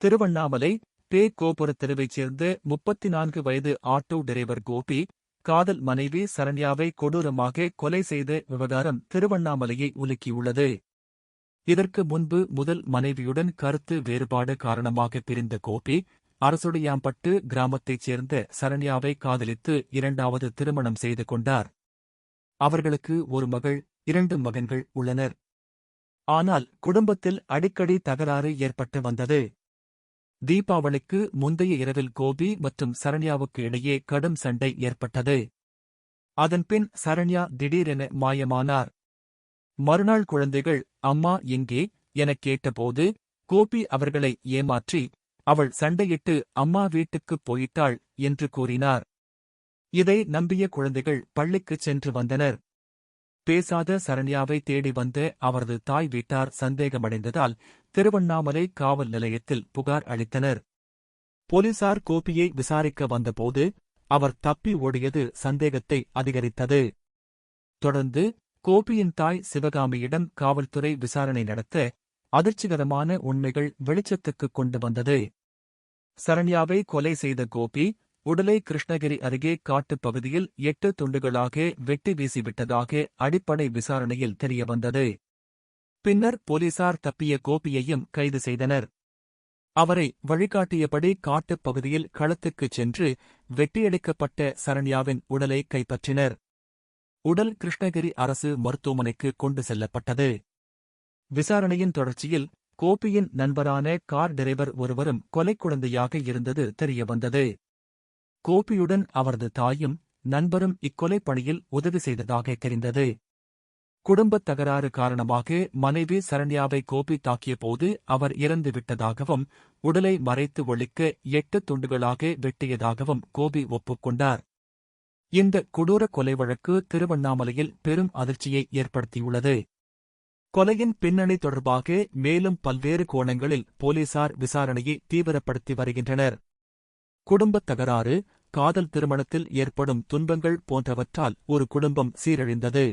திருவண்ணாமலை பே கோபுர தெருவைச் சேர்ந்த முப்பத்தி நான்கு வயது ஆட்டோ டிரைவர் கோபி காதல் மனைவி சரண்யாவை கொடூரமாக கொலை செய்த விவகாரம் திருவண்ணாமலையை உலுக்கியுள்ளது. இதற்கு முன்பு முதல் மனைவியுடன் கருத்து வேறுபாடு காரணமாக பிரிந்த கோபி அரசுடையாம்பட்டு கிராமத்தைச் சேர்ந்த சரண்யாவை காதலித்து இரண்டாவது திருமணம் செய்து கொண்டார். அவர்களுக்கு ஒரு மகள் இரண்டு மகன்கள் உள்ளனர். ஆனால் குடும்பத்தில் அடிக்கடி தகராறு ஏற்பட்டு வந்தது. தீபாவளிக்கு முந்தைய இரவில் கோபி மற்றும் சரண்யாவுக்கு இடையே கடும் சண்டை ஏற்பட்டது. அதன்பின் சரண்யா திடீரென மாயமானார். மறுநாள் குழந்தைகள் அம்மா எங்கே? எனக் கேட்டபோது கோபி அவர்களை ஏமாற்றி அவள் சண்டையிட்டு அம்மா வீட்டுக்குப் போயிட்டாள் என்று கூறினார். இதை நம்பிய குழந்தைகள் பள்ளிக்குச் சென்று வந்தனர். பேசாத சரண்யாவை தேடி வந்த அவரது தாய் வீட்டார் சந்தேகமடைந்ததால் திருவண்ணாமலை காவல் நிலையத்தில் புகார் அளித்தனர். போலீசார் கோபியை விசாரிக்க வந்தபோது அவர் தப்பி ஓடியது சந்தேகத்தை அதிகரித்தது. தொடர்ந்து கோபியின் தாய் சிவகாமியிடம் காவல்துறை விசாரணை நடத்த அதிர்ச்சிகரமான உண்மைகள் வெளிச்சத்துக்குக் கொண்டு வந்தது. சரண்யாவை கொலை செய்த கோபி உடலை கிருஷ்ணகிரி அருகே காட்டுப் பகுதியில் எட்டு துண்டுகளாக வெட்டி வீசிவிட்டதாக அடிப்படை விசாரணையில் தெரியவந்தது. பின்னர் போலீசார் தப்பிய கோபியையும் கைது செய்தனர். அவரை வழிகாட்டியபடி காட்டுப் பகுதியில் களத்துக்குச் சென்று வெட்டியடிக்கப்பட்ட சரண்யாவின் உடலை கைப்பற்றினர். உடல் கிருஷ்ணகிரி அரசு மருத்துவமனைக்கு கொண்டு செல்லப்பட்டது. விசாரணையின் தொடர்ச்சியில் கோபியின் நண்பரான கார் டிரைவர் ஒருவரும் கொலை குழந்தையாக இருந்தது தெரியவந்தது. கோபியுடன் அவரது தாயும் நண்பரும் இக்கொலை பணியில் உதவி செய்ததாக தெரிந்தது. குடும்பத் தகராறு காரணமாக மனைவி சரண்யாவை கோபி தாக்கியபோது அவர் இறந்து விட்டதாகவும் உடலை மறைத்து ஒழிக்க எட்டு துண்டுகளாக வெட்டியதாகவும் கோபி ஒப்புக்கொண்டார் இந்த கொடூர கொலை வழக்கு திருவண்ணாமலையில் பெரும் அதிர்ச்சியை ஏற்படுத்தியுள்ளது. கொலையின் பின்னணி தொடர்பாக மேலும் பல்வேறு கோணங்களில் போலீசார் விசாரணையை தீவிரப்படுத்தி வருகின்றனர். குடும்பத் தகராறு காதல் திருமணத்தில் ஏற்படும் துன்பங்கள் போன்றவற்றால் ஒரு குடும்பம் சீரழிந்தது.